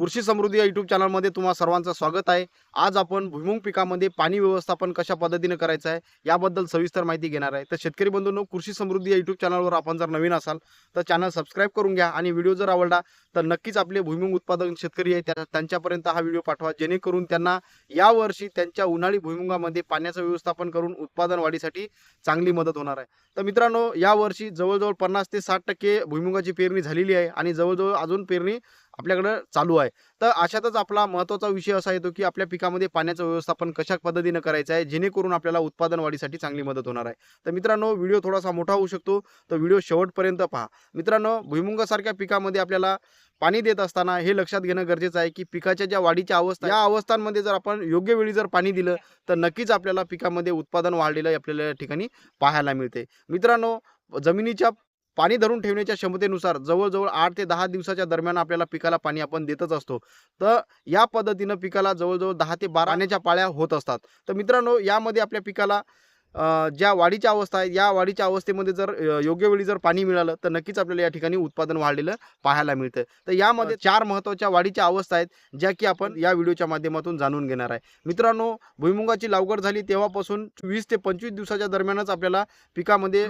कृषी समृद्धी या चॅनलमध्ये तुम्हा सर्वांचं स्वागत आहे. आज आपण भुईमुग पिकामध्ये पाणी व्यवस्थापन कशा पद्धतीने करायचं आहे याबद्दल सविस्तर माहिती घेणार आहे. तर शेतकरी बंधूंनो कृषी समृद्धी या यूट्यूब चॅनलवर आपण जर नवीन असाल तर चॅनल सबस्क्राईब करून घ्या आणि व्हिडिओ जर आवडला तर नक्कीच आपले भुईमुंग उत्पादक शेतकरी आहे त्या- त्यांच्यापर्यंत हा व्हिडिओ पाठवा. जेणेकरून त्यांना यावर्षी त्यांच्या उन्हाळी भुईमुगामध्ये पाण्याचं व्यवस्थापन करून उत्पादन वाढीसाठी चांगली मदत होणार आहे. तर मित्रांनो यावर्षी जवळजवळ पन्नास ते साठ टक्के भुईमुगाची पेरणी झालेली आहे आणि जवळजवळ अजून पेरणी आपल्याकडं चालू आहे. तर अशातच आपला महत्त्वाचा विषय असा येतो की आपल्या पिकामध्ये पाण्याचं व्यवस्थापन कशा पद्धतीनं करायचं आहे जेणेकरून आपल्याला उत्पादन वाढीसाठी चांगली मदत होणार आहे. तर मित्रांनो व्हिडिओ थोडासा मोठा होऊ शकतो तर व्हिडिओ शेवटपर्यंत पहा. मित्रांनो भुईमुगासारख्या पिकामध्ये आपल्याला पाणी देत असताना हे लक्षात घेणं गरजेचं आहे की पिकाच्या ज्या वाढीच्या अवस्था या अवस्थांमध्ये जर आपण योग्य वेळी जर पाणी दिलं तर नक्कीच आपल्याला पिकामध्ये उत्पादन वाढलेलं आपल्याला या ठिकाणी पाहायला मिळते. मित्रांनो जमिनीच्या पाणी धरून ठेवण्याच्या क्षमतेनुसार जवळजवळ आठ ते दहा दिवसाच्या दरम्यान आपल्याला पिकाला पाणी आपण देतच असतो. तर या पद्धतीनं पिकाला जवळजवळ दहा ते बारा पाण्याच्या पाळ्या होत असतात. तर मित्रांनो यामध्ये आपल्या पिकाला ज्या वाढीच्या अवस्था आहेत या वाढीच्या अवस्थेमध्ये जर योग्य वेळी जर पाणी मिळालं तर नक्कीच आपल्याला या ठिकाणी उत्पादन वाढलेलं पाहायला मिळतं. तर यामध्ये चार महत्त्वाच्या वाढीच्या अवस्था आहेत ज्या की आपण या व्हिडिओच्या माध्यमातून जाणून घेणार आहे. मित्रांनो भुईमुगाची लागवड झाली तेव्हापासून वीस ते पंचवीस दिवसाच्या दरम्यानच आपल्याला पिकामध्ये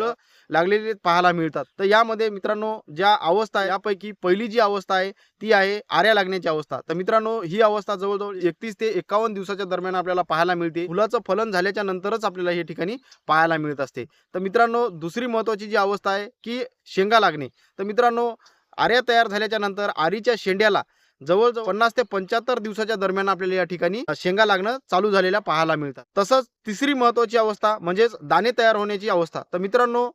लागलेले पाहायला मिळतात. तर यामध्ये मित्रांनो ज्या अवस्था आहे यापैकी पहिली जी अवस्था आहे ती आहे आऱ्या लागण्याची अवस्था. तर मित्रांनो ही अवस्था जवळजवळ एकतीस ते एकावन्न दिवसाच्या दरम्यान आपल्याला पाहायला मिळते. फुलाचं फलन झाल्याच्या नंतरच आपल्याला हे ठिकाणी पाहायला मिळत असते. तर मित्रांनो दुसरी महत्त्वाची जी अवस्था आहे की शेंगा लागणे. तर मित्रांनो आर्या तयार झाल्याच्यानंतर आरीच्या शेंड्याला जवळजवळ पन्नास ते पंच्याहत्तर दिवसाच्या दरम्यान आपल्याला या ठिकाणी शेंगा लागणं चालू झालेल्या पाहायला मिळतात. तसंच तिसरी महत्त्वाची अवस्था म्हणजेच दाणे तयार होण्याची अवस्था. तर मित्रांनो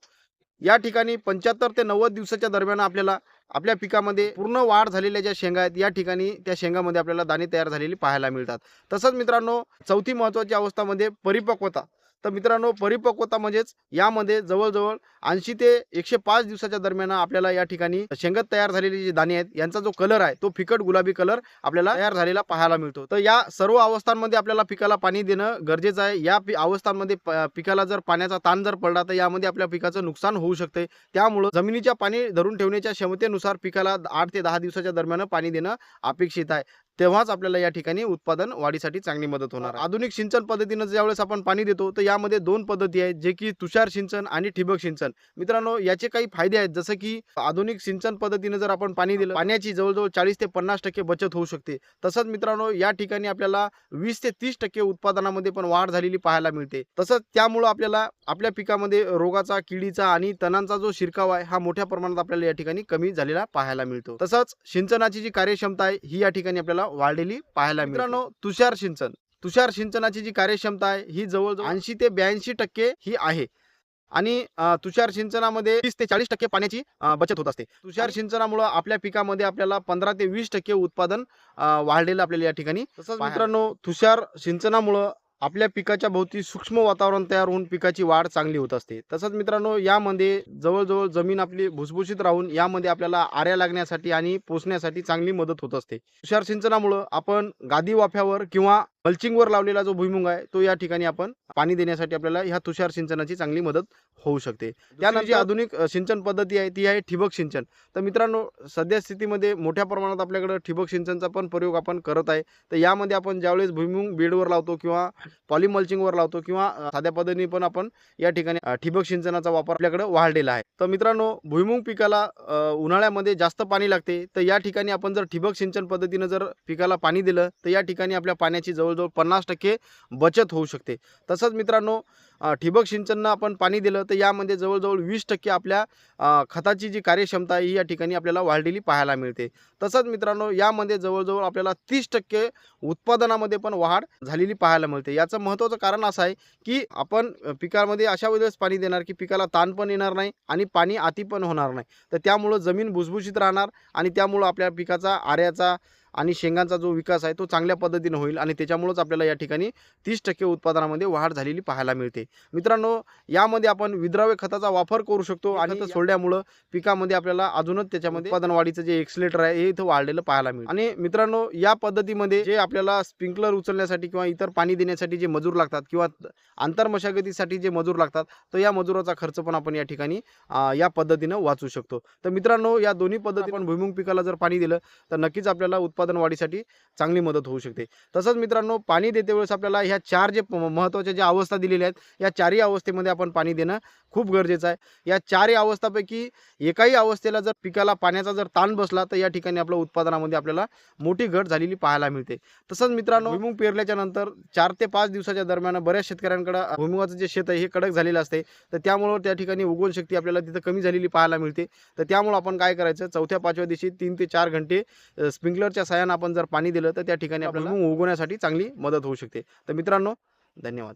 या ठिकाणी पंच्याहत्तर ते नव्वद दिवसाच्या दरम्यान आपल्याला आपल्या पिकामध्ये पूर्ण वाढ झालेल्या ज्या शेंगा आहेत या ठिकाणी त्या शेंगामध्ये आपल्याला दाणे तयार झालेली पाहायला मिळतात. तसंच मित्रांनो चौथी महत्त्वाची अवस्थामध्ये परिपक्वता. तर मित्रांनो परिपक्वता म्हणजेच यामध्ये जवळजवळ ऐंशी ते एकशे पाच दिवसाच्या दरम्यान आपल्याला या ठिकाणी शेंगत तयार झालेले जे दाणे आहेत यांचा जो कलर आहे तो फिकट गुलाबी कलर आपल्याला तयार झालेला पाहायला मिळतो. तर या सर्व अवस्थांमध्ये आपल्याला पिकाला पाणी देणं गरजेचं आहे. या अवस्थांमध्ये पिकाला जर पाण्याचा ताण जर पडला तर यामध्ये आपल्या पिकाचं नुकसान होऊ शकते. त्यामुळं जमिनीच्या पाणी धरून ठेवण्याच्या क्षमतेनुसार पिकाला आठ ते दहा दिवसाच्या दरम्यान पाणी देणं अपेक्षित आहे. तेव्हाच आपल्याला या ठिकाणी उत्पादन वाढीसाठी चांगली मदत होणार आधुनिक सिंचन पद्धतीनं ज्यावेळेस आपण पाणी देतो तर यामध्ये दोन पद्धती आहेत जे की तुषार सिंचन आणि ठिबक सिंचन. मित्रांनो याचे काही फायदे आहेत जसं की आधुनिक सिंचन पद्धतीनं जर आपण पाणी दिलं पाण्याची जवळजवळ चाळीस ते पन्नास टक्के बचत होऊ शकते. तसंच मित्रांनो या ठिकाणी आपल्याला वीस ते तीस टक्के उत्पादनामध्ये पण वाढ झालेली पाहायला मिळते. तसंच त्यामुळं आपल्याला आपल्या पिकामध्ये रोगाचा किडीचा आणि तणांचा जो शिरकाव आहे हा मोठ्या प्रमाणात आपल्याला या ठिकाणी कमी झालेला पाहायला मिळतो. तसंच सिंचनाची जी कार्यक्षमता आहे ही या ठिकाणी आपल्याला वाढलेली पाहायला मिळते. मित्रांनो तुषार सिंचन. तुषार सिंचनाची जी कार्यक्षमता आहे ही जवळजवळ ऐंशी ते ब्याऐंशी टक्के ही आहे. आणि तुषार सिंचनामध्ये तीस ते चाळीस टक्के पाण्याची बचत होत असते. तुषार सिंचनामुळं आपल्या पिकामध्ये आपल्याला पंधरा ते वीस टक्के उत्पादन वाढलेलं आपल्याला या ठिकाणी तसंच मित्रांनो तुषार सिंचनामुळं आपल्या पिकाच्या भोवती सूक्ष्म वातावरण तयार होऊन पिकाची वाढ चांगली होत असते. तसंच मित्रांनो यामध्ये जवळजवळ जमीन आपली भुसभुशीत राहून यामध्ये आपल्याला आऱ्या लागण्यासाठी आणि पोसण्यासाठी चांगली मदत होत असते. तुषार सिंचनामुळं आपण गादी वाफ्यावर किंवा मल्चिंगवर लावलेला जो भुईमुग आहे तो या ठिकाणी आपण पाणी देण्यासाठी आपल्याला ह्या तुषार सिंचनाची चांगली मदत होऊ शकते. त्यानंतर जी आधुनिक सिंचन पद्धती आहे ती आहे ठिबक सिंचन. तर मित्रांनो सध्या स्थितीमध्ये मोठ्या प्रमाणात आपल्याकडे ठिबक सिंचनचा पण प्रयोग आपण करत आहे. तर यामध्ये आपण ज्यावेळेस भुईमुग बेडवर लावतो किंवा पॉलिमल्चिंगवर लावतो किंवा साध्या पद्धतीने पण आपण या ठिकाणी ठिबक सिंचनाचा वापर आपल्याकडे वाढलेला आहे. तर मित्रांनो भुईमुग पिकाला उन्हाळ्यामध्ये जास्त पाणी लागते. तर या ठिकाणी आपण जर ठिबक सिंचन पद्धतीनं जर पिकाला पाणी दिलं तर या ठिकाणी आपल्या पाण्याची जवळजवळ पन्नास टक्के बचत होऊ शकते. तसंच मित्रांनो ठिबक सिंचननं आपण पाणी दिलं तर यामध्ये जवळजवळ वीस टक्के आपल्या खताची जी कार्यक्षमता आहे ही या ठिकाणी आपल्याला वाढलेली पाहायला मिळते. तसंच मित्रांनो यामध्ये जवळजवळ आपल्याला तीस टक्के उत्पादनामध्ये पण वाढ झालेली पाहायला मिळते. याचं महत्त्वाचं कारण असं आहे की आपण पिकामध्ये अशा वेळेस पाणी देणार की पिकाला ताण पण येणार नाही आणि पाणी अति पण होणार नाही. तर त्यामुळं जमीन भुसभुशीत राहणार आणि त्यामुळं आपल्या पिकाचा आऱ्याचा आणि शेंगांचा जो विकास आहे तो चांगल्या पद्धतीने होईल आणि त्याच्यामुळेच आपल्याला या ठिकाणी तीस टक्के उत्पादनामध्ये वाढ झालेली पाहायला मिळते. मित्रांनो यामध्ये आपण विद्राव्य खताचा वापर करू शकतो आणि सोडल्यामुळं पिकामध्ये आपल्याला अजूनच त्याच्यामध्ये उत्पादन वाढीचं जे एक्सलेटर आहे हे इथं वाढलेलं पाहायला मिळतं. आणि मित्रांनो या पद्धतीमध्ये जे आपल्याला स्प्रिंकलर उचलण्यासाठी किंवा इतर पाणी देण्यासाठी जे मजूर लागतात किंवा आंतर मशागतीसाठी जे मजूर लागतात तर या मजुराचा खर्च पण आपण या ठिकाणी या पद्धतीनं वाचू शकतो. तर मित्रांनो या दोन्ही पद्धती आपण भुईमुग पिकाला जर पाणी दिलं तर नक्कीच आपल्याला उत्पादन उत्पादन वाढीसाठी चांगली मदत होऊ शकते. तसंच मित्रांनो पाणी देते वेळेस आपल्याला ह्या चार जे महत्त्वाच्या ज्या अवस्था दिलेल्या आहेत या चारही अवस्थेमध्ये आपण पाणी देणं खूप गरजेचं आहे. या चारही अवस्थापैकी एकाही अवस्थेला जर पिकाला पाण्याचा जर ताण बसला तर या ठिकाणी आपल्या उत्पादनामध्ये आपल्याला मोठी घट झालेली पाहायला मिळते. तसंच मित्रांनो भुईमुग पेरल्याच्या नंतर चार ते पाच दिवसाच्या दरम्यान बऱ्याच शेतकऱ्यांकडे भुईमुगाचं जे शेत आहे हे कडक झालेलं असते. तर त्यामुळं त्या ठिकाणी उगवण शक्ती आपल्याला तिथं कमी झालेली पाहायला मिळते. तर त्यामुळं आपण काय करायचं चौथ्या पाचव्या दिवशी तीन ते चार घंटे स्प्रिंकलरच्या साहाय्यानं आपण जर पाणी दिलं तर त्या ठिकाणी आपल्याला उगवण्यासाठी चांगली मदत होऊ शकते. तर मित्रांनो धन्यवाद.